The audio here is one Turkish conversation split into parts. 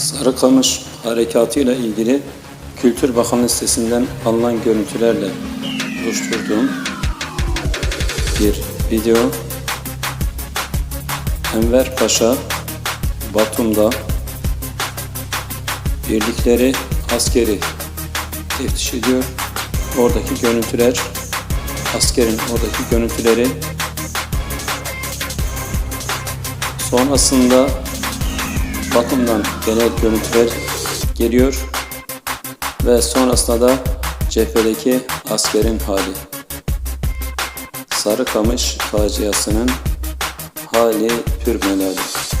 Sarıkamış harekatıyla ilgili Kültür Bakanlığı sitesinden alınan görüntülerle oluşturduğum bir video. Enver Paşa Batum'da birlikleri askeri teftiş ediyor. Oradaki görüntüler, askerin oradaki görüntüleri sonrasında Batum'dan genel görüntüler geliyor ve sonrasında da cephedeki askerin hali. Sarıkamış faciasının hali pür melali.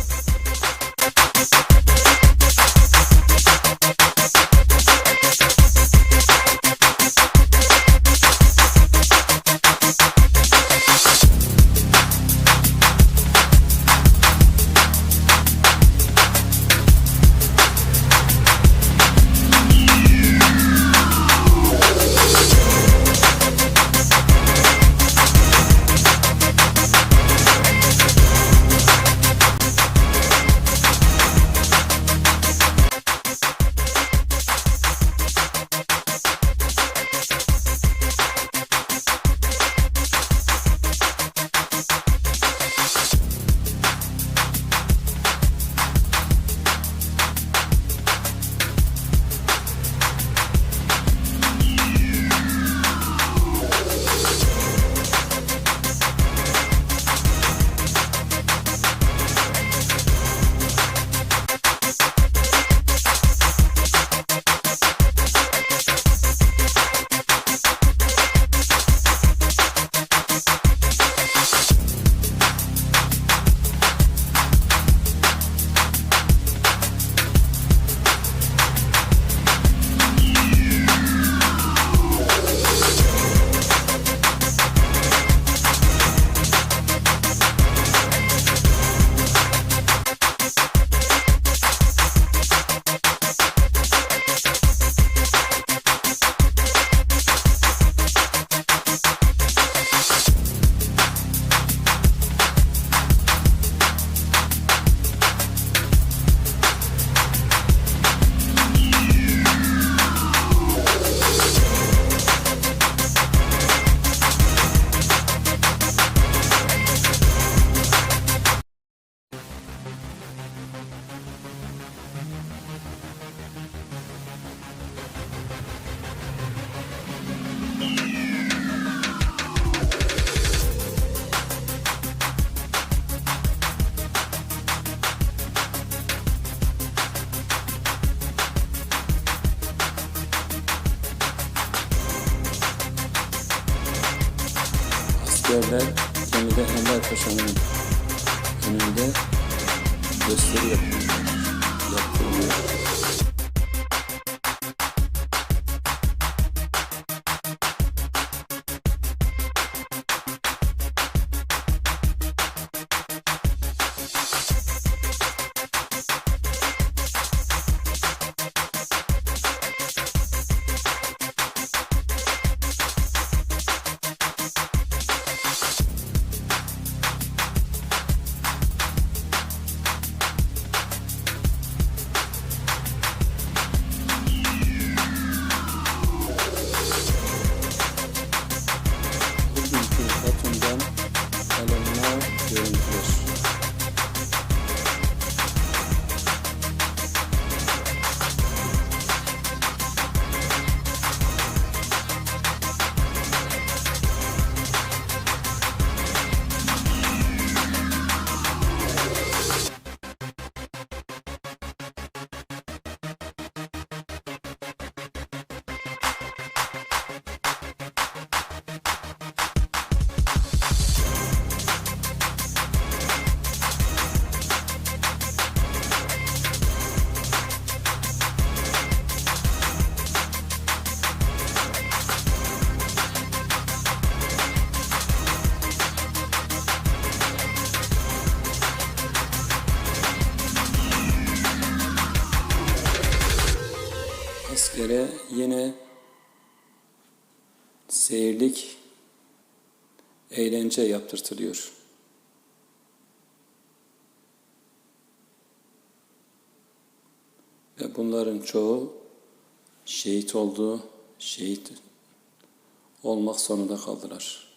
Askerler gemide Enver Paşa'nın önünde gösteri yapıyor. Yaptırılıyor. Askere yine seyirlik eğlence yaptırtılıyor. ve bunların çoğu şehit oldu, şehit olmak zorunda kaldılar.